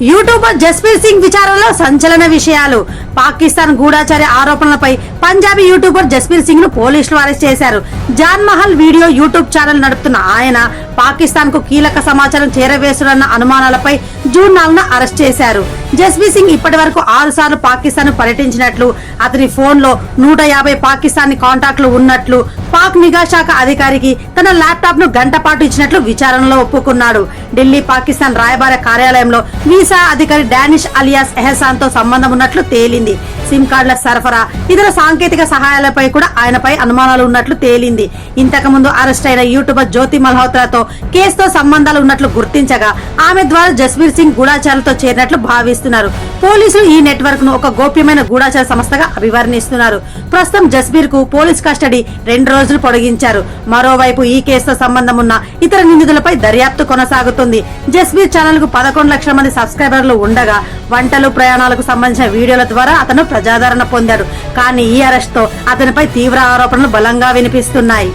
YouTuber Jasbir Singh విచారణలో సంచలన విషయాలు. పాకిస్తాన్ గూఢాచార్య ఆరోపణలపై పంజాబీ యూట్యూబర్ జస్బీర్ సింగ్ను పోలీసులు అరెస్ట్ చేశారు. Jaan Mahal video YouTube channel నడుపుతున్న ఆయన పాకిస్తాన్కు కీలక సమాచారం చేరవేస్తున్న అనుమానాలపై జూన్ నాలుగున అరెస్ట్ చేశారు. జస్బీర్ సింగ్ ఇప్పటి వరకు ఆరు సార్లు పాకిస్తాన్ పర్యటించినట్లు అతని ఫోన్లో నూట యాభై పాకిస్తాన్ కాంటాక్ట్లు ఉన్నట్లు పాక్ నిఘా శాఖ అధికారికి తన ల్యాప్టాప్ను గంట పాటు ఇచ్చినట్లు విచారణలో ఒప్పుకున్నాడు. ఢిల్లీ పాకిస్తాన్ రాయబార కార్యాలయంలో వీసా అధికారి డానిష్ అలియాస్ ఎహసాన్తో సంబంధం ఉన్నట్లు తేలింది. సిమ్ కార్డుల సరఫరా. ఇతర సాంకేతిక సహాయాలపై కూడా ఆయనపై అనుమానాలు ఉన్నట్లు తేలింది. ఇంతకు ముందు అరెస్ట్ అయిన యూట్యూబర్ జ్యోతి మల్హోత్రాతో కేసుతో సంబంధాలు ఉన్నట్లు గుర్తించగా ఆమె ద్వారా జస్వీర్ సింగ్ గూఢాచారులతో చేరినట్లు భావిస్తున్నారు. పోలీసులు ఈ నెట్వర్క్ను ఒక గోప్యమైన గూఢాచార సంస్థగా అభివర్ణిస్తున్నారు. ప్రస్తుతం జస్బీర్కు పోలీస్ కస్టడీ రెండు రోజులు పొడిగించారు. మరోవైపు ఈ కేసుతో సంబంధం ఉన్న ఇతర నిందితులపై దర్యాప్తు కొనసాగుతుంది. జస్బీర్ ఛానల్కు పదకొండు లక్షల మంది సబ్స్క్రైబర్లు ఉండగా వంటలు ప్రయాణాలకు సంబంధించిన వీడియోల ద్వారా అతను ప్రజాదరణ పొందాడు. కానీ ఈ అరెస్ట్తో అతనిపై తీవ్ర ఆరోపణలు బలంగా వినిపిస్తున్నాయి.